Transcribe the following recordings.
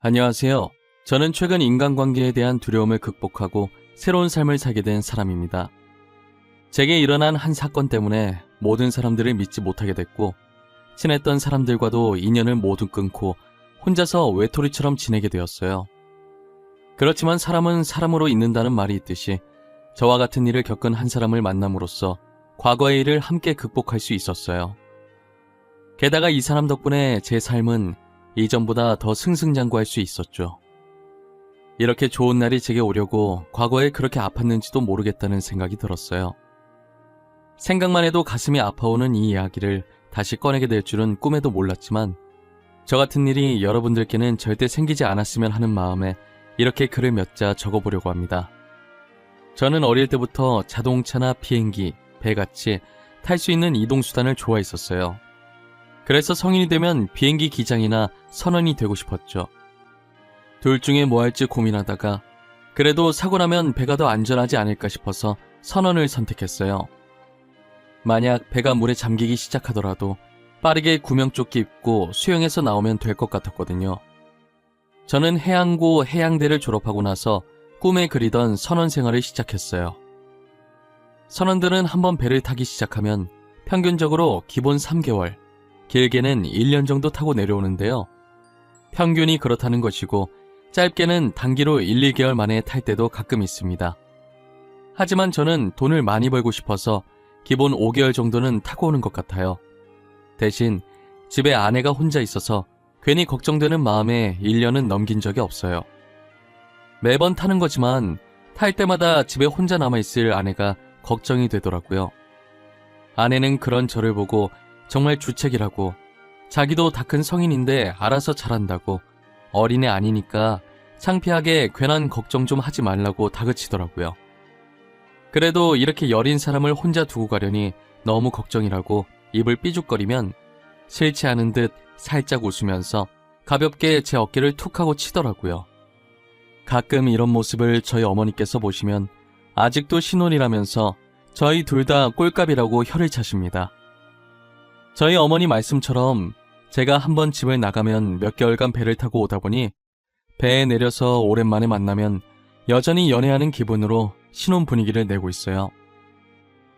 안녕하세요. 저는 최근 인간관계에 대한 두려움을 극복하고 새로운 삶을 살게 된 사람입니다. 제게 일어난 한 사건 때문에 모든 사람들을 믿지 못하게 됐고, 친했던 사람들과도 인연을 모두 끊고 혼자서 외톨이처럼 지내게 되었어요. 그렇지만 사람은 사람으로 있는다는 말이 있듯이 저와 같은 일을 겪은 한 사람을 만남으로써 과거의 일을 함께 극복할 수 있었어요. 게다가 이 사람 덕분에 제 삶은 이전보다 더 승승장구할 수 있었죠. 이렇게 좋은 날이 제게 오려고 과거에 그렇게 아팠는지도 모르겠다는 생각이 들었어요. 생각만 해도 가슴이 아파오는 이 이야기를 다시 꺼내게 될 줄은 꿈에도 몰랐지만 저 같은 일이 여러분들께는 절대 생기지 않았으면 하는 마음에 이렇게 글을 몇 자 적어보려고 합니다. 저는 어릴 때부터 자동차나 비행기, 배같이 탈 수 있는 이동수단을 좋아했었어요. 그래서 성인이 되면 비행기 기장이나 선원이 되고 싶었죠. 둘 중에 뭐 할지 고민하다가 그래도 사고 나면 배가 더 안전하지 않을까 싶어서 선원을 선택했어요. 만약 배가 물에 잠기기 시작하더라도 빠르게 구명조끼 입고 수영해서 나오면 될 것 같았거든요. 저는 해양고 해양대를 졸업하고 나서 꿈에 그리던 선원 생활을 시작했어요. 선원들은 한번 배를 타기 시작하면 평균적으로 기본 3개월, 길게는 1년 정도 타고 내려오는데요. 평균이 그렇다는 것이고 짧게는 단기로 1, 2개월 만에 탈 때도 가끔 있습니다. 하지만 저는 돈을 많이 벌고 싶어서 기본 5개월 정도는 타고 오는 것 같아요. 대신 집에 아내가 혼자 있어서 괜히 걱정되는 마음에 1년은 넘긴 적이 없어요. 매번 타는 거지만 탈 때마다 집에 혼자 남아있을 아내가 걱정이 되더라고요. 아내는 그런 저를 보고 정말 주책이라고 자기도 다 큰 성인인데 알아서 잘한다고 어린애 아니니까 창피하게 괜한 걱정 좀 하지 말라고 다그치더라고요. 그래도 이렇게 여린 사람을 혼자 두고 가려니 너무 걱정이라고 입을 삐죽거리면 싫지 않은 듯 살짝 웃으면서 가볍게 제 어깨를 툭 하고 치더라고요. 가끔 이런 모습을 저희 어머니께서 보시면 아직도 신혼이라면서 저희 둘 다 꼴값이라고 혀를 차십니다. 저희 어머니 말씀처럼 제가 한번 집을 나가면 몇 개월간 배를 타고 오다 보니 배에 내려서 오랜만에 만나면 여전히 연애하는 기분으로 신혼 분위기를 내고 있어요.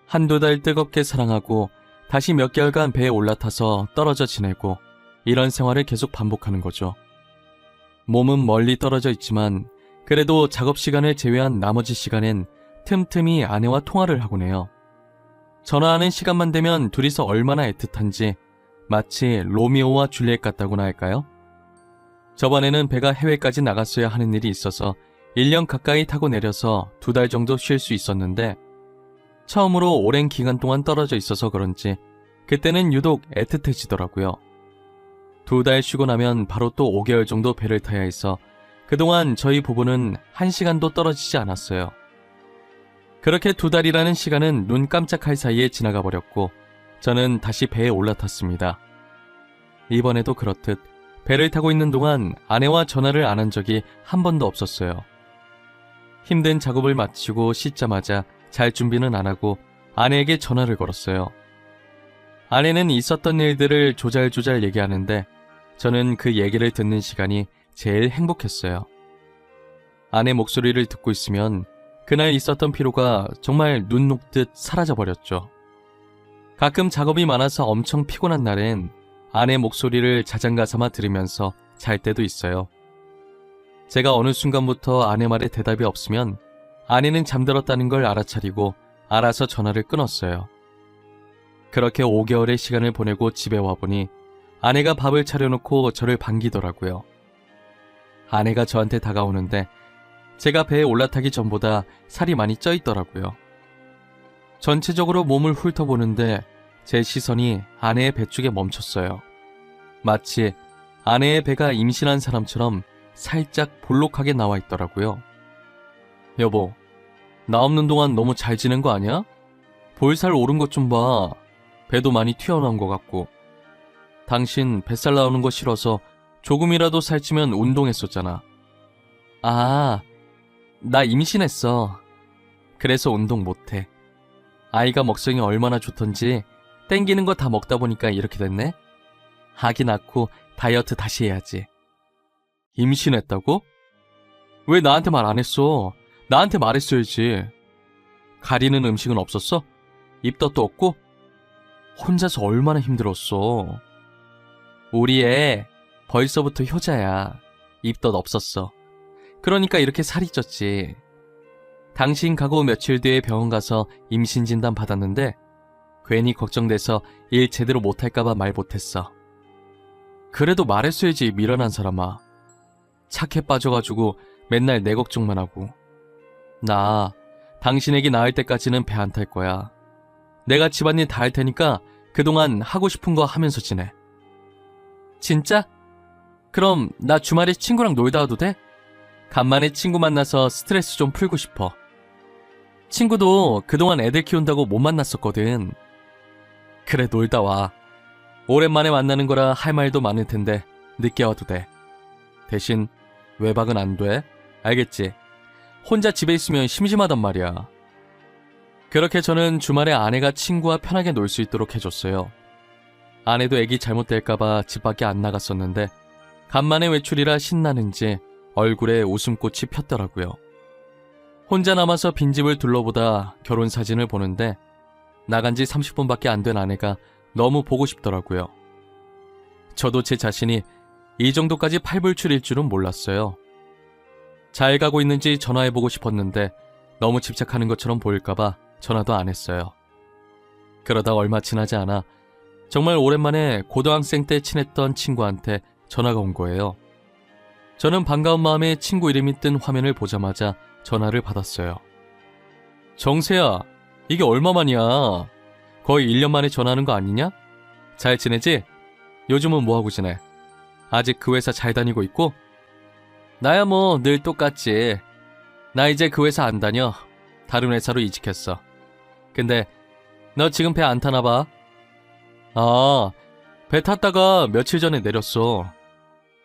한두 달 뜨겁게 사랑하고 다시 몇 개월간 배에 올라타서 떨어져 지내고 이런 생활을 계속 반복하는 거죠. 몸은 멀리 떨어져 있지만 그래도 작업 시간을 제외한 나머지 시간엔 틈틈이 아내와 통화를 하곤 해요. 전화하는 시간만 되면 둘이서 얼마나 애틋한지 마치 로미오와 줄리엣 같다고나 할까요? 저번에는 배가 해외까지 나갔어야 하는 일이 있어서 1년 가까이 타고 내려서 두 달 정도 쉴 수 있었는데 처음으로 오랜 기간 동안 떨어져 있어서 그런지 그때는 유독 애틋해지더라고요. 두 달 쉬고 나면 바로 또 5개월 정도 배를 타야 해서 그동안 저희 부부는 한 시간도 떨어지지 않았어요. 그렇게 두 달이라는 시간은 눈 깜짝할 사이에 지나가 버렸고 저는 다시 배에 올라탔습니다. 이번에도 그렇듯 배를 타고 있는 동안 아내와 전화를 안 한 적이 한 번도 없었어요. 힘든 작업을 마치고 씻자마자 잘 준비는 안 하고 아내에게 전화를 걸었어요. 아내는 있었던 일들을 조잘조잘 얘기하는데 저는 그 얘기를 듣는 시간이 제일 행복했어요. 아내 목소리를 듣고 있으면 그날 있었던 피로가 정말 눈 녹듯 사라져 버렸죠. 가끔 작업이 많아서 엄청 피곤한 날엔 아내 목소리를 자장가 삼아 들으면서 잘 때도 있어요. 제가 어느 순간부터 아내 말에 대답이 없으면 아내는 잠들었다는 걸 알아차리고 알아서 전화를 끊었어요. 그렇게 5개월의 시간을 보내고 집에 와보니 아내가 밥을 차려놓고 저를 반기더라고요. 아내가 저한테 다가오는데 제가 배에 올라타기 전보다 살이 많이 쪄 있더라고요. 전체적으로 몸을 훑어보는데 제 시선이 아내의 배 쪽에 멈췄어요. 마치 아내의 배가 임신한 사람처럼 살짝 볼록하게 나와 있더라고요. 여보, 나 없는 동안 너무 잘 지낸 거 아니야? 볼살 오른 것 좀 봐. 배도 많이 튀어나온 것 같고. 당신 뱃살 나오는 거 싫어서 조금이라도 살찌면 운동했었잖아. 아, 나 임신했어. 그래서 운동 못해. 아이가 먹성이 얼마나 좋던지 땡기는 거 다 먹다 보니까 이렇게 됐네. 아기 낳고 다이어트 다시 해야지. 임신했다고? 왜 나한테 말 안 했어? 나한테 말했어야지. 가리는 음식은 없었어? 입덧도 없고? 혼자서 얼마나 힘들었어. 우리 애 벌써부터 효자야. 입덧 없었어. 그러니까 이렇게 살이 쪘지. 당신 가고 며칠 뒤에 병원 가서 임신 진단 받았는데 괜히 걱정돼서 일 제대로 못할까봐 말 못했어. 그래도 말했어야지 미련한 사람아. 착해 빠져가지고 맨날 내 걱정만 하고. 나 당신 애기 낳을 때까지는 배 안 탈 거야. 내가 집안일 다 할 테니까 그동안 하고 싶은 거 하면서 지내. 진짜? 그럼 나 주말에 친구랑 놀다 와도 돼? 간만에 친구 만나서 스트레스 좀 풀고 싶어. 친구도 그동안 애들 키운다고 못 만났었거든. 그래, 놀다 와. 오랜만에 만나는 거라 할 말도 많을 텐데, 늦게 와도 돼. 대신, 외박은 안 돼. 알겠지? 혼자 집에 있으면 심심하단 말이야. 그렇게 저는 주말에 아내가 친구와 편하게 놀 수 있도록 해줬어요. 아내도 애기 잘못될까봐 집 밖에 안 나갔었는데, 간만에 외출이라 신나는지 얼굴에 웃음꽃이 폈더라고요. 혼자 남아서 빈집을 둘러보다 결혼 사진을 보는데 나간 지 30분밖에 안 된 아내가 너무 보고 싶더라고요. 저도 제 자신이 이 정도까지 팔불출일 줄은 몰랐어요. 잘 가고 있는지 전화해보고 싶었는데 너무 집착하는 것처럼 보일까봐 전화도 안 했어요. 그러다 얼마 지나지 않아 정말 오랜만에 고등학생 때 친했던 친구한테 전화가 온 거예요. 저는 반가운 마음에 친구 이름이 뜬 화면을 보자마자 전화를 받았어요. 정세야, 이게 얼마만이야? 거의 1년 만에 전화하는 거 아니냐? 잘 지내지? 요즘은 뭐하고 지내? 아직 그 회사 잘 다니고 있고? 나야 뭐 늘 똑같지. 나 이제 그 회사 안 다녀. 다른 회사로 이직했어. 근데 너 지금 배 안 타나 봐? 아, 배 탔다가 며칠 전에 내렸어.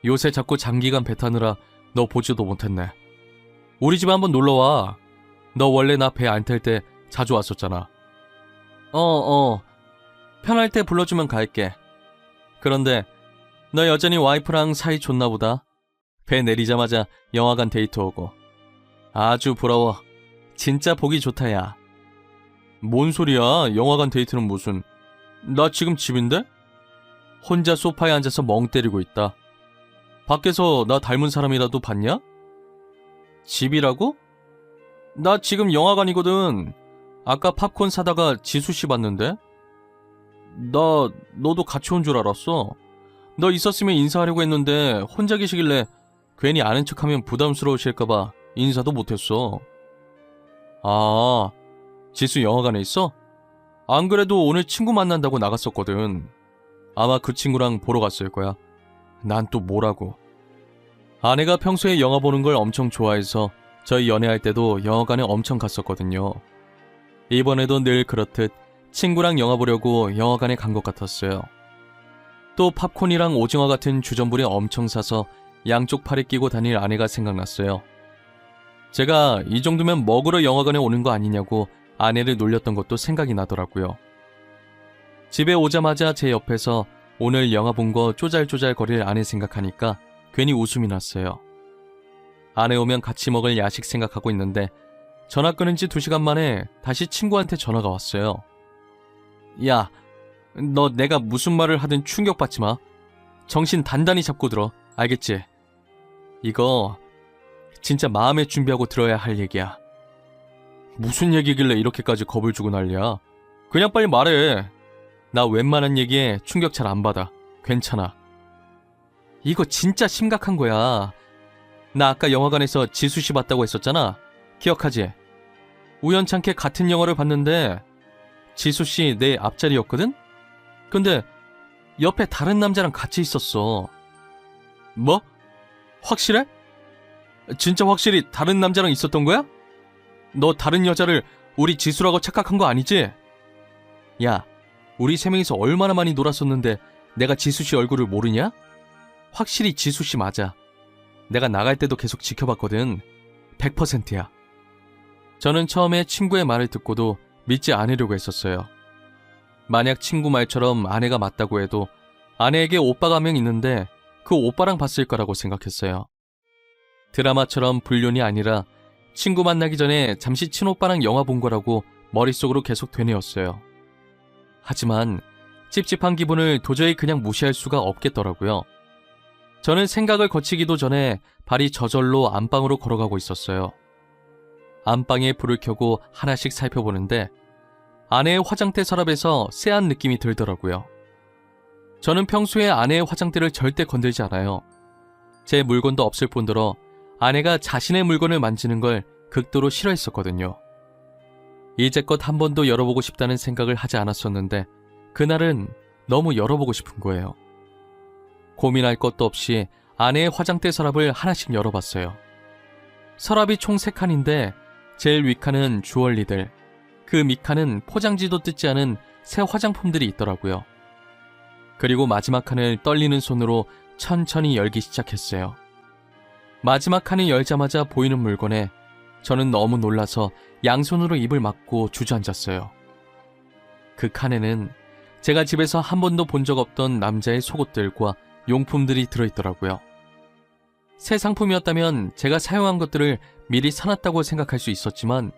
요새 자꾸 장기간 배 타느라 너 보지도 못했네. 우리 집에 한번 놀러 와. 너 원래 나 배 안 탈 때 자주 왔었잖아. 어, 어. 편할 때 불러주면 갈게. 그런데 너 여전히 와이프랑 사이 좋나 보다. 배 내리자마자 영화관 데이트 오고. 아주 부러워. 진짜 보기 좋다, 야. 뭔 소리야? 영화관 데이트는 무슨. 나 지금 집인데? 혼자 소파에 앉아서 멍 때리고 있다. 밖에서 나 닮은 사람이라도 봤냐? 집이라고? 나 지금 영화관이거든. 아까 팝콘 사다가 지수 씨 봤는데? 나, 너도 같이 온 줄 알았어. 너 있었으면 인사하려고 했는데 혼자 계시길래 괜히 아는 척하면 부담스러우실까봐 인사도 못했어. 아, 지수 영화관에 있어? 안 그래도 오늘 친구 만난다고 나갔었거든. 아마 그 친구랑 보러 갔을 거야. 난 또 뭐라고. 아내가 평소에 영화 보는 걸 엄청 좋아해서 저희 연애할 때도 영화관에 엄청 갔었거든요. 이번에도 늘 그렇듯 친구랑 영화 보려고 영화관에 간 것 같았어요. 또 팝콘이랑 오징어 같은 주전부리 엄청 사서 양쪽 팔에 끼고 다닐 아내가 생각났어요. 제가 이 정도면 먹으러 영화관에 오는 거 아니냐고 아내를 놀렸던 것도 생각이 나더라고요. 집에 오자마자 제 옆에서 오늘 영화 본 거 쪼잘쪼잘 거릴 아내 생각하니까 괜히 웃음이 났어요. 아내 오면 같이 먹을 야식 생각하고 있는데 전화 끊은 지 2시간 만에 다시 친구한테 전화가 왔어요. 야, 너 내가 무슨 말을 하든 충격받지 마. 정신 단단히 잡고 들어. 알겠지? 이거 진짜 마음에 준비하고 들어야 할 얘기야. 무슨 얘기길래 이렇게까지 겁을 주고 난리야? 그냥 빨리 말해. 나 웬만한 얘기에 충격 잘 안 받아. 괜찮아. 이거 진짜 심각한 거야. 나 아까 영화관에서 지수 씨 봤다고 했었잖아. 기억하지? 우연찮게 같은 영화를 봤는데 지수 씨 내 앞자리였거든? 근데 옆에 다른 남자랑 같이 있었어. 뭐? 확실해? 진짜 확실히 다른 남자랑 있었던 거야? 너 다른 여자를 우리 지수라고 착각한 거 아니지? 야, 우리 세 명이서 얼마나 많이 놀았었는데 내가 지수 씨 얼굴을 모르냐? 확실히 지수 씨 맞아. 내가 나갈 때도 계속 지켜봤거든. 100%야. 저는 처음에 친구의 말을 듣고도 믿지 않으려고 했었어요. 만약 친구 말처럼 아내가 맞다고 해도 아내에게 오빠가 한 명 있는데 그 오빠랑 봤을 거라고 생각했어요. 드라마처럼 불륜이 아니라 친구 만나기 전에 잠시 친오빠랑 영화 본 거라고 머릿속으로 계속 되뇌었어요. 하지만 찝찝한 기분을 도저히 그냥 무시할 수가 없겠더라고요. 저는 생각을 거치기도 전에 발이 저절로 안방으로 걸어가고 있었어요. 안방에 불을 켜고 하나씩 살펴보는데 아내의 화장대 서랍에서 쎄한 느낌이 들더라고요. 저는 평소에 아내의 화장대를 절대 건들지 않아요. 제 물건도 없을 뿐더러 아내가 자신의 물건을 만지는 걸 극도로 싫어했었거든요. 이제껏 한 번도 열어보고 싶다는 생각을 하지 않았었는데 그날은 너무 열어보고 싶은 거예요. 고민할 것도 없이 아내의 화장대 서랍을 하나씩 열어봤어요. 서랍이 총 3칸인데 제일 윗칸은 주얼리들, 그 밑칸은 포장지도 뜯지 않은 새 화장품들이 있더라고요. 그리고 마지막 칸을 떨리는 손으로 천천히 열기 시작했어요. 마지막 칸을 열자마자 보이는 물건에 저는 너무 놀라서 양손으로 입을 막고 주저앉았어요. 그 칸에는 제가 집에서 한 번도 본 적 없던 남자의 속옷들과 용품들이 들어있더라고요. 새 상품이었다면 제가 사용한 것들을 미리 사놨다고 생각할 수 있었지만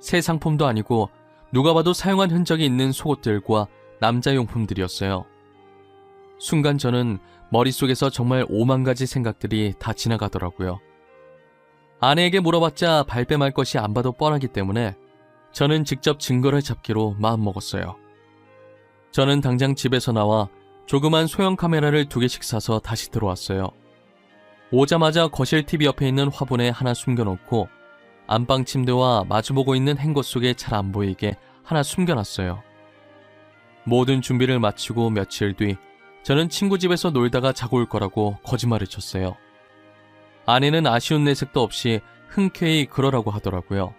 새 상품도 아니고 누가 봐도 사용한 흔적이 있는 속옷들과 남자 용품들이었어요. 순간 저는 머릿속에서 정말 오만 가지 생각들이 다 지나가더라고요. 아내에게 물어봤자 발뺌할 것이 안 봐도 뻔하기 때문에 저는 직접 증거를 잡기로 마음먹었어요. 저는 당장 집에서 나와 조그만 소형 카메라를 두 개씩 사서 다시 들어왔어요. 오자마자 거실 TV 옆에 있는 화분에 하나 숨겨놓고 안방 침대와 마주보고 있는 행거 속에 잘 안 보이게 하나 숨겨놨어요. 모든 준비를 마치고 며칠 뒤 저는 친구 집에서 놀다가 자고 올 거라고 거짓말을 쳤어요. 아내는 아쉬운 내색도 없이 흔쾌히 그러라고 하더라고요.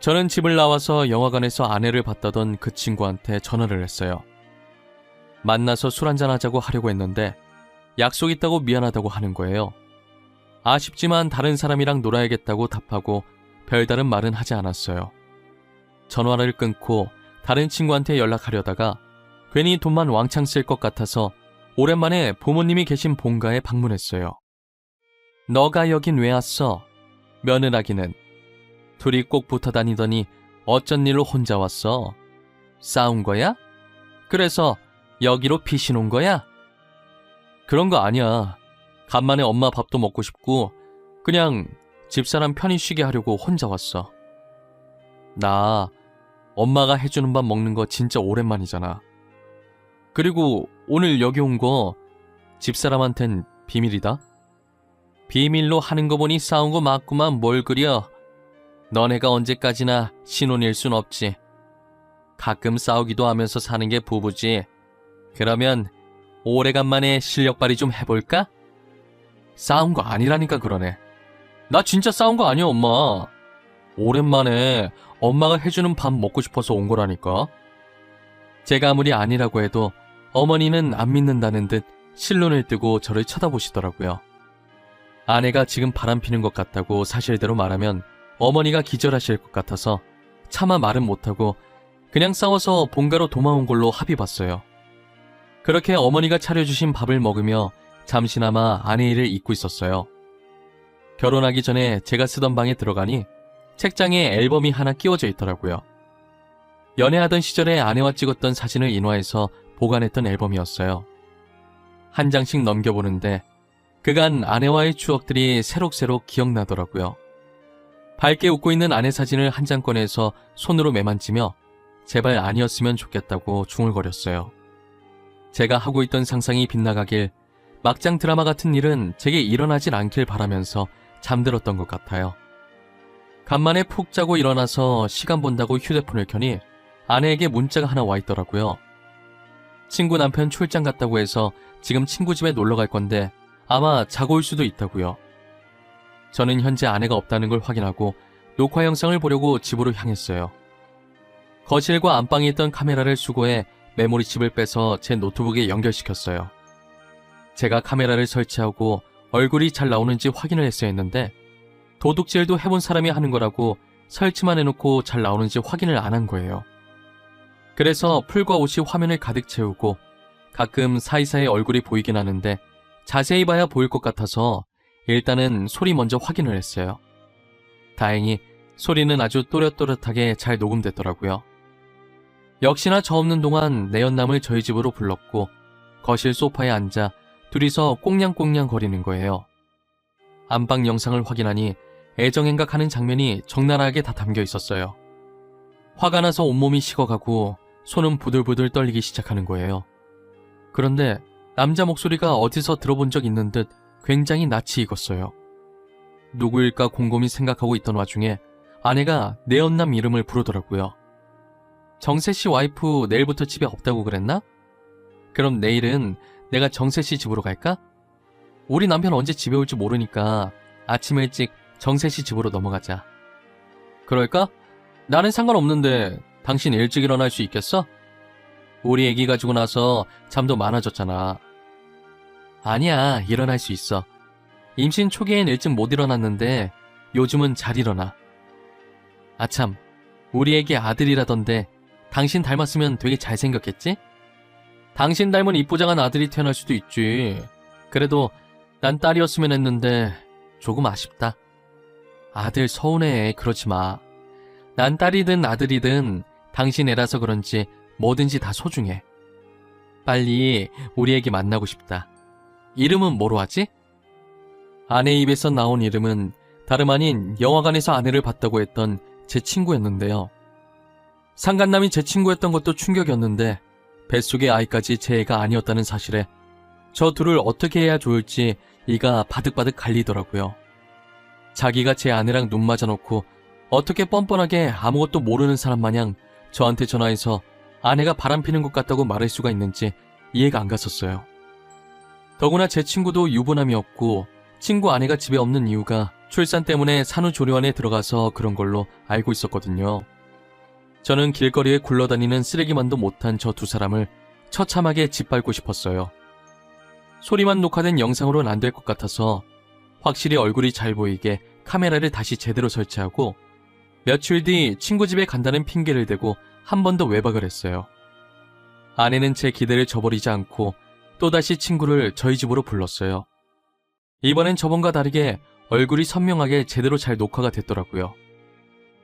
저는 집을 나와서 영화관에서 아내를 봤다던 그 친구한테 전화를 했어요. 만나서 술 한잔 하자고 하려고 했는데 약속 있다고 미안하다고 하는 거예요. 아쉽지만 다른 사람이랑 놀아야겠다고 답하고 별다른 말은 하지 않았어요. 전화를 끊고 다른 친구한테 연락하려다가 괜히 돈만 왕창 쓸 것 같아서 오랜만에 부모님이 계신 본가에 방문했어요. 너가 여긴 왜 왔어? 며느라기는. 둘이 꼭 붙어 다니더니 어쩐 일로 혼자 왔어? 싸운 거야? 그래서 여기로 피신 온 거야? 그런 거 아니야. 간만에 엄마 밥도 먹고 싶고 그냥 집사람 편히 쉬게 하려고 혼자 왔어. 나 엄마가 해주는 밥 먹는 거 진짜 오랜만이잖아. 그리고 오늘 여기 온 거 집사람한텐 비밀이다. 비밀로 하는 거 보니 싸운 거 맞구만 뭘 그려. 너네가 언제까지나 신혼일 순 없지. 가끔 싸우기도 하면서 사는 게 부부지. 그러면 오래간만에 실력 발휘 좀 해볼까? 싸운 거 아니라니까 그러네. 나 진짜 싸운 거 아니야, 엄마. 오랜만에 엄마가 해주는 밥 먹고 싶어서 온 거라니까. 제가 아무리 아니라고 해도 어머니는 안 믿는다는 듯 실눈을 뜨고 저를 쳐다보시더라고요. 아내가 지금 바람 피는 것 같다고 사실대로 말하면 어머니가 기절하실 것 같아서 차마 말은 못하고 그냥 싸워서 본가로 도망온 걸로 합의 봤어요. 그렇게 어머니가 차려주신 밥을 먹으며 잠시나마 아내 일을 잊고 있었어요. 결혼하기 전에 제가 쓰던 방에 들어가니 책장에 앨범이 하나 끼워져 있더라고요. 연애하던 시절에 아내와 찍었던 사진을 인화해서 보관했던 앨범이었어요. 한 장씩 넘겨보는데 그간 아내와의 추억들이 새록새록 기억나더라고요. 밝게 웃고 있는 아내 사진을 한 장 꺼내서 손으로 매만지며 제발 아니었으면 좋겠다고 중얼거렸어요. 제가 하고 있던 상상이 빗나가길 막장 드라마 같은 일은 제게 일어나질 않길 바라면서 잠들었던 것 같아요. 간만에 푹 자고 일어나서 시간 본다고 휴대폰을 켜니 아내에게 문자가 하나 와 있더라고요. 친구 남편 출장 갔다고 해서 지금 친구 집에 놀러 갈 건데 아마 자고 올 수도 있다고요. 저는 현재 아내가 없다는 걸 확인하고 녹화 영상을 보려고 집으로 향했어요. 거실과 안방에 있던 카메라를 수거해 메모리 칩을 빼서 제 노트북에 연결시켰어요. 제가 카메라를 설치하고 얼굴이 잘 나오는지 확인을 했어야 했는데 도둑질도 해본 사람이 하는 거라고 설치만 해놓고 잘 나오는지 확인을 안 한 거예요. 그래서 풀과 옷이 화면을 가득 채우고 가끔 사이사이 얼굴이 보이긴 하는데 자세히 봐야 보일 것 같아서 일단은 소리 먼저 확인을 했어요. 다행히 소리는 아주 또렷또렷하게 잘 녹음됐더라고요. 역시나 저 없는 동안 내연남을 저희 집으로 불렀고 거실 소파에 앉아 둘이서 꽁냥꽁냥 거리는 거예요. 안방 영상을 확인하니 애정행각하는 장면이 적나라하게 다 담겨 있었어요. 화가 나서 온몸이 식어가고 손은 부들부들 떨리기 시작하는 거예요. 그런데 남자 목소리가 어디서 들어본 적 있는 듯 굉장히 낯이 익었어요. 누구일까 곰곰이 생각하고 있던 와중에 아내가 내연남 이름을 부르더라고요. 정세 씨 와이프 내일부터 집에 없다고 그랬나? 그럼 내일은 내가 정세 씨 집으로 갈까? 우리 남편 언제 집에 올지 모르니까 아침 일찍 정세 씨 집으로 넘어가자. 그럴까? 나는 상관없는데 당신 일찍 일어날 수 있겠어? 우리 애기 가지고 나서 잠도 많아졌잖아. 아니야, 일어날 수 있어. 임신 초기엔 일찍 못 일어났는데 요즘은 잘 일어나. 아참, 우리 애기 아들이라던데 당신 닮았으면 되게 잘생겼겠지? 당신 닮은 이쁘장한 아들이 태어날 수도 있지. 그래도 난 딸이었으면 했는데 조금 아쉽다. 아들 서운해, 그러지 마. 난 딸이든 아들이든 당신 애라서 그런지 뭐든지 다 소중해. 빨리 우리 애기 만나고 싶다. 이름은 뭐로 하지? 아내 입에서 나온 이름은 다름 아닌 영화관에서 아내를 봤다고 했던 제 친구였는데요. 상간남이 제 친구였던 것도 충격이었는데 뱃속의 아이까지 제 애가 아니었다는 사실에 저 둘을 어떻게 해야 좋을지 이가 바득바득 갈리더라고요. 자기가 제 아내랑 눈 맞아놓고 어떻게 뻔뻔하게 아무것도 모르는 사람 마냥 저한테 전화해서 아내가 바람피는 것 같다고 말할 수가 있는지 이해가 안 갔었어요. 더구나 제 친구도 유부남이었고 친구 아내가 집에 없는 이유가 출산 때문에 산후조리원에 들어가서 그런 걸로 알고 있었거든요. 저는 길거리에 굴러다니는 쓰레기만도 못한 저 두 사람을 처참하게 짓밟고 싶었어요. 소리만 녹화된 영상으로는 안 될 것 같아서 확실히 얼굴이 잘 보이게 카메라를 다시 제대로 설치하고 며칠 뒤 친구 집에 간다는 핑계를 대고 한 번 더 외박을 했어요. 아내는 제 기대를 저버리지 않고 또다시 친구를 저희 집으로 불렀어요. 이번엔 저번과 다르게 얼굴이 선명하게 제대로 잘 녹화가 됐더라고요.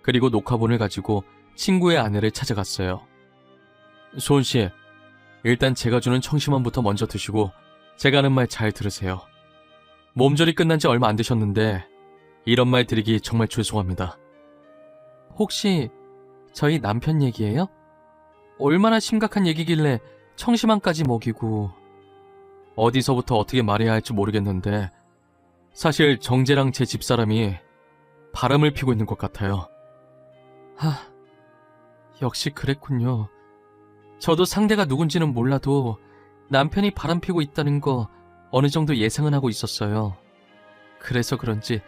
그리고 녹화본을 가지고 친구의 아내를 찾아갔어요. 소은 씨, 일단 제가 주는 청심환부터 먼저 드시고 제가 하는 말 잘 들으세요. 몸조리 끝난 지 얼마 안 되셨는데 이런 말 드리기 정말 죄송합니다. 혹시 저희 남편 얘기예요? 얼마나 심각한 얘기길래 청심환까지 먹이고 어디서부터 어떻게 말해야 할지 모르겠는데 사실 정재랑 제 집사람이 바람을 피고 있는 것 같아요. 하, 역시 그랬군요. 저도 상대가 누군지는 몰라도 남편이 바람 피고 있다는 거 어느 정도 예상은 하고 있었어요. 그래서 그런지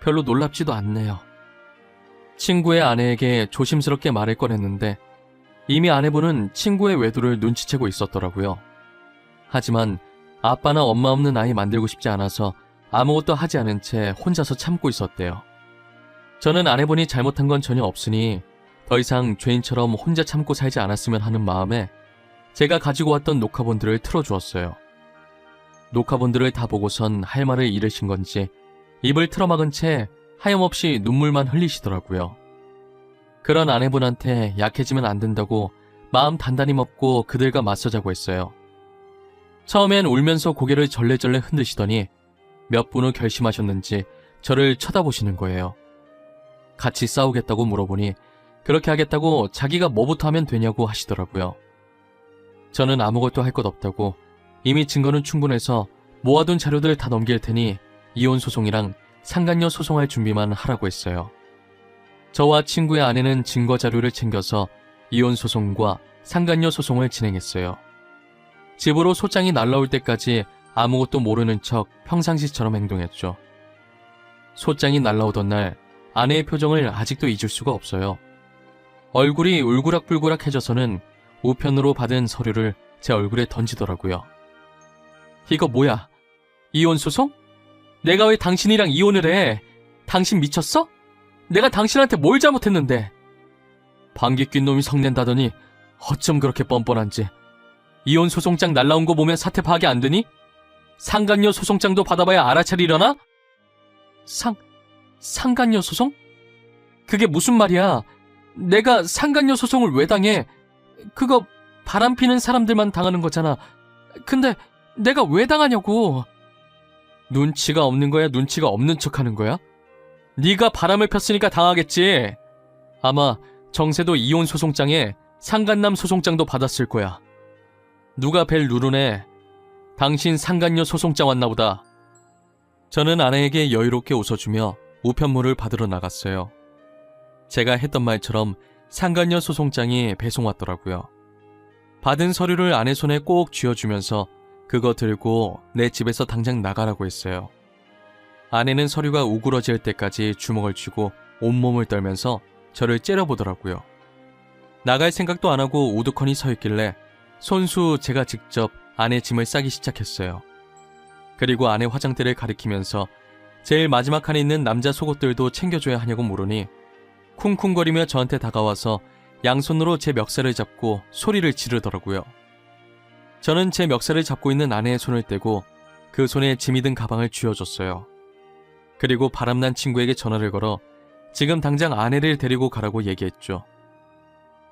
별로 놀랍지도 않네요. 친구의 아내에게 조심스럽게 말을 꺼냈는데 이미 아내분은 친구의 외도를 눈치채고 있었더라고요. 하지만 아빠나 엄마 없는 아이 만들고 싶지 않아서 아무것도 하지 않은 채 혼자서 참고 있었대요. 저는 아내분이 잘못한 건 전혀 없으니 더 이상 죄인처럼 혼자 참고 살지 않았으면 하는 마음에 제가 가지고 왔던 녹화본들을 틀어주었어요. 녹화본들을 다 보고선 할 말을 잃으신 건지 입을 틀어막은 채 하염없이 눈물만 흘리시더라고요. 그런 아내분한테 약해지면 안 된다고 마음 단단히 먹고 그들과 맞서자고 했어요. 처음엔 울면서 고개를 절레절레 흔드시더니 몇 분 후 결심하셨는지 저를 쳐다보시는 거예요. 같이 싸우겠다고 물어보니 그렇게 하겠다고 자기가 뭐부터 하면 되냐고 하시더라고요. 저는 아무것도 할 것 없다고 이미 증거는 충분해서 모아둔 자료들 다 넘길 테니 이혼 소송이랑 상간녀 소송할 준비만 하라고 했어요. 저와 친구의 아내는 증거 자료를 챙겨서 이혼 소송과 상간녀 소송을 진행했어요. 집으로 소장이 날라올 때까지 아무것도 모르는 척 평상시처럼 행동했죠. 소장이 날라오던 날 아내의 표정을 아직도 잊을 수가 없어요. 얼굴이 울그락불그락해져서는 우편으로 받은 서류를 제 얼굴에 던지더라고요. 이거 뭐야? 이혼 소송? 내가 왜 당신이랑 이혼을 해? 당신 미쳤어? 내가 당신한테 뭘 잘못했는데? 방귀 낀 놈이 성낸다더니 어쩜 그렇게 뻔뻔한지. 이혼 소송장 날라온 거 보면 사태 파악이 안 되니? 상간녀 소송장도 받아봐야 알아차리려나? 상, 상간녀 소송? 그게 무슨 말이야? 내가 상간녀 소송을 왜 당해? 그거 바람 피는 사람들만 당하는 거잖아. 근데 내가 왜 당하냐고. 눈치가 없는 거야, 눈치가 없는 척 하는 거야? 네가 바람을 폈으니까 당하겠지. 아마 정세도 이혼 소송장에 상간남 소송장도 받았을 거야. 누가 벨 누르네. 당신 상간녀 소송장 왔나 보다. 저는 아내에게 여유롭게 웃어주며 우편물을 받으러 나갔어요. 제가 했던 말처럼 상간녀 소송장이 배송 왔더라고요. 받은 서류를 아내 손에 꼭 쥐어주면서 그거 들고 내 집에서 당장 나가라고 했어요. 아내는 서류가 우그러질 때까지 주먹을 쥐고 온몸을 떨면서 저를 째려보더라고요. 나갈 생각도 안 하고 우두커니 서 있길래 손수 제가 직접 아내 짐을 싸기 시작했어요. 그리고 아내 화장대를 가리키면서 제일 마지막 칸에 있는 남자 속옷들도 챙겨줘야 하냐고 물으니 쿵쿵거리며 저한테 다가와서 양손으로 제 멱살을 잡고 소리를 지르더라고요. 저는 제 멱살을 잡고 있는 아내의 손을 떼고 그 손에 짐이 든 가방을 쥐어줬어요. 그리고 바람난 친구에게 전화를 걸어 지금 당장 아내를 데리고 가라고 얘기했죠.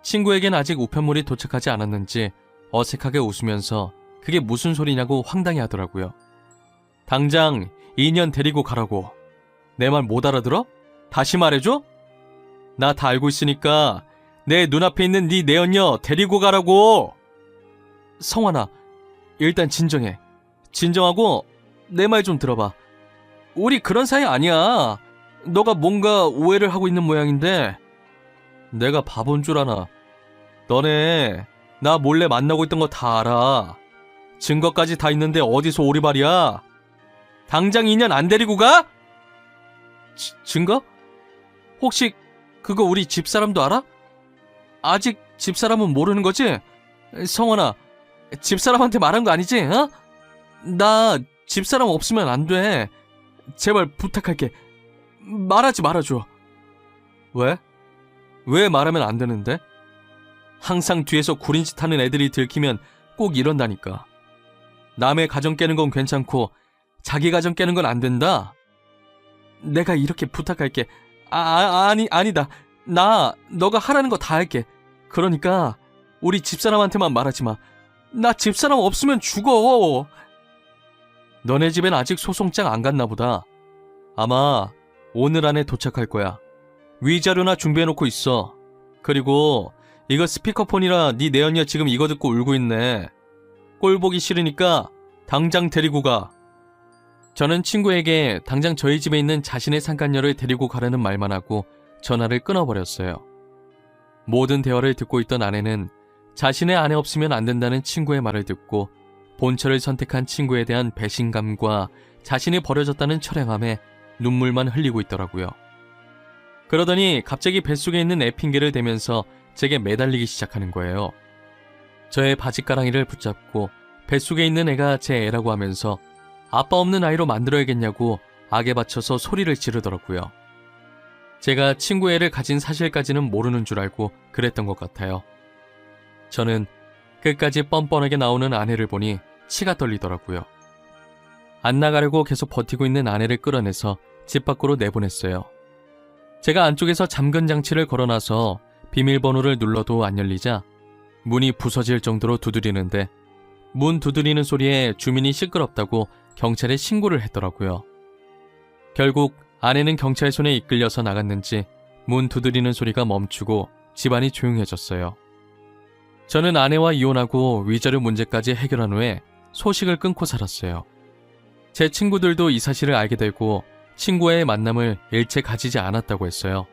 친구에겐 아직 우편물이 도착하지 않았는지 어색하게 웃으면서 그게 무슨 소리냐고 황당해 하더라고요. 당장 2년 데리고 가라고. 내 말 못 알아들어? 다시 말해줘? 나 다 알고 있으니까 내 눈앞에 있는 네 내연녀 데리고 가라고. 성환아, 일단 진정해. 진정하고 내 말 좀 들어봐. 우리 그런 사이 아니야. 너가 뭔가 오해를 하고 있는 모양인데 내가 바본 줄 아나. 너네 나 몰래 만나고 있던 거 다 알아. 증거까지 다 있는데 어디서 오리발이야? 당장 2년 안 데리고 가? 지- 증거? 혹시 그거 우리 집사람도 알아? 아직 집사람은 모르는 거지? 성원아, 집사람한테 말한 거 아니지? 어? 나 집사람 없으면 안 돼. 제발 부탁할게. 말하지 말아줘. 왜? 왜 말하면 안 되는데? 항상 뒤에서 구린 짓 하는 애들이 들키면 꼭 이런다니까. 남의 가정 깨는 건 괜찮고 자기 가정 깨는 건 안 된다. 내가 이렇게 부탁할게. 아, 아 아니 아니다. 나 너가 하라는 거 다 할게. 그러니까 우리 집사람한테만 말하지 마. 나 집사람 없으면 죽어. 너네 집엔 아직 소송장 안 갔나 보다. 아마 오늘 안에 도착할 거야. 위자료나 준비해놓고 있어. 그리고 이거 스피커폰이라 네 내연녀 지금 이거 듣고 울고 있네. 꼴 보기 싫으니까 당장 데리고 가. 저는 친구에게 당장 저희 집에 있는 자신의 상간녀를 데리고 가라는 말만 하고 전화를 끊어버렸어요. 모든 대화를 듣고 있던 아내는 자신의 아내 없으면 안 된다는 친구의 말을 듣고 본처를 선택한 친구에 대한 배신감과 자신이 버려졌다는 철행함에 눈물만 흘리고 있더라고요. 그러더니 갑자기 뱃속에 있는 애 핑계를 대면서 제게 매달리기 시작하는 거예요. 저의 바지가랑이를 붙잡고 뱃속에 있는 애가 제 애라고 하면서 아빠 없는 아이로 만들어야겠냐고 악에 받쳐서 소리를 지르더라고요. 제가 친구 애를 가진 사실까지는 모르는 줄 알고 그랬던 것 같아요. 저는 끝까지 뻔뻔하게 나오는 아내를 보니 치가 떨리더라고요. 안 나가려고 계속 버티고 있는 아내를 끌어내서 집 밖으로 내보냈어요. 제가 안쪽에서 잠근 장치를 걸어놔서 비밀번호를 눌러도 안 열리자 문이 부서질 정도로 두드리는데 문 두드리는 소리에 주민이 시끄럽다고 경찰에 신고를 했더라고요. 결국 아내는 경찰 손에 이끌려서 나갔는지 문 두드리는 소리가 멈추고 집안이 조용해졌어요. 저는 아내와 이혼하고 위자료 문제까지 해결한 후에 소식을 끊고 살았어요. 제 친구들도 이 사실을 알게 되고 친구와의 만남을 일체 가지지 않았다고 했어요.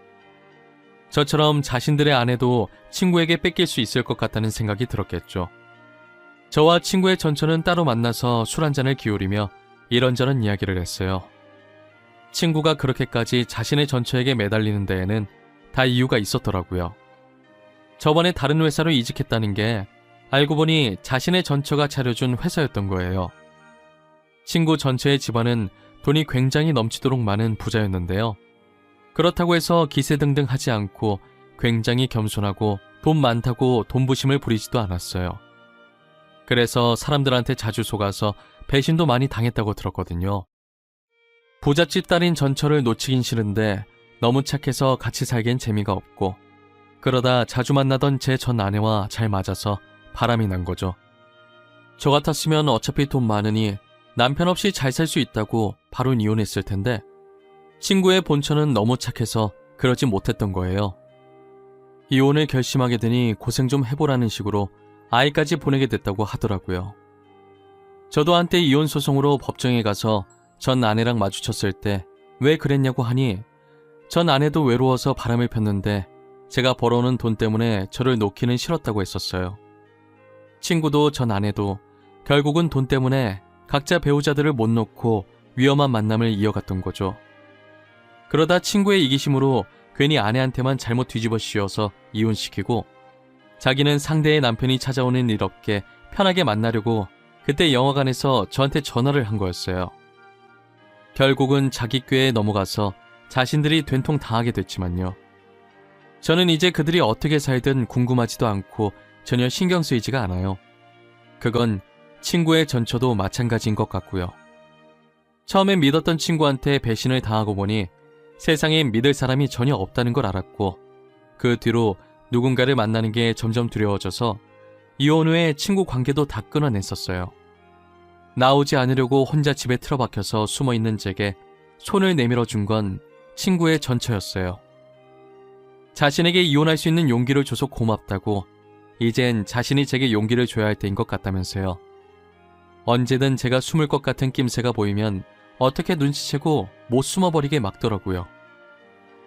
저처럼 자신들의 아내도 친구에게 뺏길 수 있을 것 같다는 생각이 들었겠죠. 저와 친구의 전처는 따로 만나서 술 한잔을 기울이며 이런저런 이야기를 했어요. 친구가 그렇게까지 자신의 전처에게 매달리는 데에는 다 이유가 있었더라고요. 저번에 다른 회사로 이직했다는 게 알고 보니 자신의 전처가 차려준 회사였던 거예요. 친구 전처의 집안은 돈이 굉장히 넘치도록 많은 부자였는데요. 그렇다고 해서 기세 등등 하지 않고 굉장히 겸손하고 돈 많다고 돈부심을 부리지도 않았어요. 그래서 사람들한테 자주 속아서 배신도 많이 당했다고 들었거든요. 부잣집 딸인 전철을 놓치긴 싫은데 너무 착해서 같이 살기엔 재미가 없고 그러다 자주 만나던 제 전 아내와 잘 맞아서 바람이 난 거죠. 저 같았으면 어차피 돈 많으니 남편 없이 잘 살 수 있다고 바로 이혼했을 텐데 친구의 본처는 너무 착해서 그러지 못했던 거예요. 이혼을 결심하게 되니 고생 좀 해보라는 식으로 아이까지 보내게 됐다고 하더라고요. 저도 한때 이혼 소송으로 법정에 가서 전 아내랑 마주쳤을 때 왜 그랬냐고 하니 전 아내도 외로워서 바람을 폈는데 제가 벌어오는 돈 때문에 저를 놓기는 싫었다고 했었어요. 친구도 전 아내도 결국은 돈 때문에 각자 배우자들을 못 놓고 위험한 만남을 이어갔던 거죠. 그러다 친구의 이기심으로 괜히 아내한테만 잘못 뒤집어 씌워서 이혼시키고 자기는 상대의 남편이 찾아오는 일 없게 편하게 만나려고 그때 영화관에서 저한테 전화를 한 거였어요. 결국은 자기 꾀에 넘어가서 자신들이 된통 당하게 됐지만요. 저는 이제 그들이 어떻게 살든 궁금하지도 않고 전혀 신경 쓰이지가 않아요. 그건 친구의 전처도 마찬가지인 것 같고요. 처음엔 믿었던 친구한테 배신을 당하고 보니 세상에 믿을 사람이 전혀 없다는 걸 알았고 그 뒤로 누군가를 만나는 게 점점 두려워져서 이혼 후에 친구 관계도 다 끊어냈었어요. 나오지 않으려고 혼자 집에 틀어박혀서 숨어 있는 제게 손을 내밀어 준 건 친구의 전처였어요. 자신에게 이혼할 수 있는 용기를 줘서 고맙다고 이젠 자신이 제게 용기를 줘야 할 때인 것 같다면서요. 언제든 제가 숨을 것 같은 낌새가 보이면 어떻게 눈치채고 못 숨어버리게 막더라고요.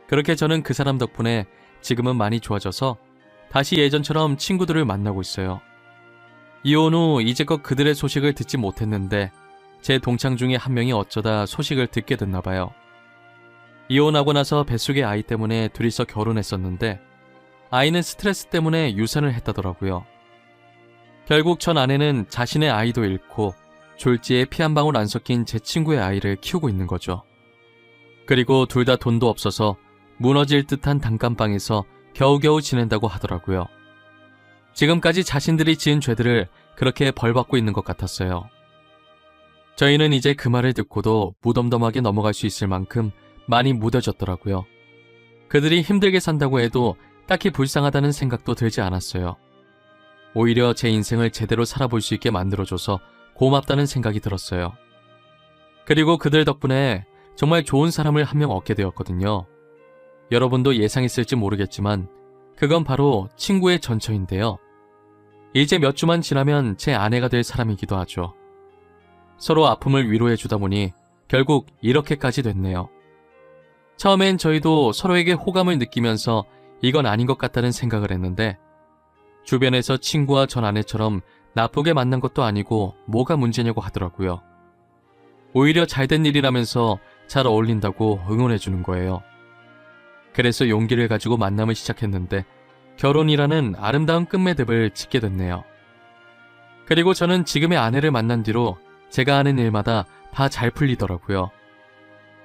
그렇게 저는 그 사람 덕분에 지금은 많이 좋아져서 다시 예전처럼 친구들을 만나고 있어요. 이혼 후 이제껏 그들의 소식을 듣지 못했는데 제 동창 중에 한 명이 어쩌다 소식을 듣게 됐나 봐요. 이혼하고 나서 뱃속의 아이 때문에 둘이서 결혼했었는데 아이는 스트레스 때문에 유산을 했다더라고요. 결국 전 아내는 자신의 아이도 잃고 졸지에 피 한 방울 안 섞인 제 친구의 아이를 키우고 있는 거죠. 그리고 둘 다 돈도 없어서 무너질 듯한 단칸방에서 겨우겨우 지낸다고 하더라고요. 지금까지 자신들이 지은 죄들을 그렇게 벌받고 있는 것 같았어요. 저희는 이제 그 말을 듣고도 무덤덤하게 넘어갈 수 있을 만큼 많이 무뎌졌더라고요. 그들이 힘들게 산다고 해도 딱히 불쌍하다는 생각도 들지 않았어요. 오히려 제 인생을 제대로 살아볼 수 있게 만들어줘서 고맙다는 생각이 들었어요. 그리고 그들 덕분에 정말 좋은 사람을 한 명 얻게 되었거든요. 여러분도 예상했을지 모르겠지만 그건 바로 친구의 전처인데요. 이제 몇 주만 지나면 제 아내가 될 사람이기도 하죠. 서로 아픔을 위로해 주다 보니 결국 이렇게까지 됐네요. 처음엔 저희도 서로에게 호감을 느끼면서 이건 아닌 것 같다는 생각을 했는데 주변에서 친구와 전 아내처럼 나쁘게 만난 것도 아니고 뭐가 문제냐고 하더라고요. 오히려 잘된 일이라면서 잘 어울린다고 응원해 주는 거예요. 그래서 용기를 가지고 만남을 시작했는데 결혼이라는 아름다운 끝매듭을 짓게 됐네요. 그리고 저는 지금의 아내를 만난 뒤로 제가 하는 일마다 다 잘 풀리더라고요.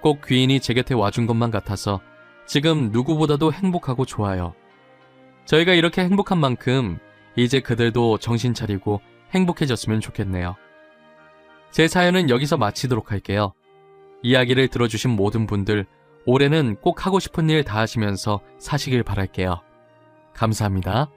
꼭 귀인이 제 곁에 와준 것만 같아서 지금 누구보다도 행복하고 좋아요. 저희가 이렇게 행복한 만큼 이제 그들도 정신 차리고 행복해졌으면 좋겠네요. 제 사연은 여기서 마치도록 할게요. 이야기를 들어주신 모든 분들, 올해는 꼭 하고 싶은 일 다 하시면서 사시길 바랄게요. 감사합니다.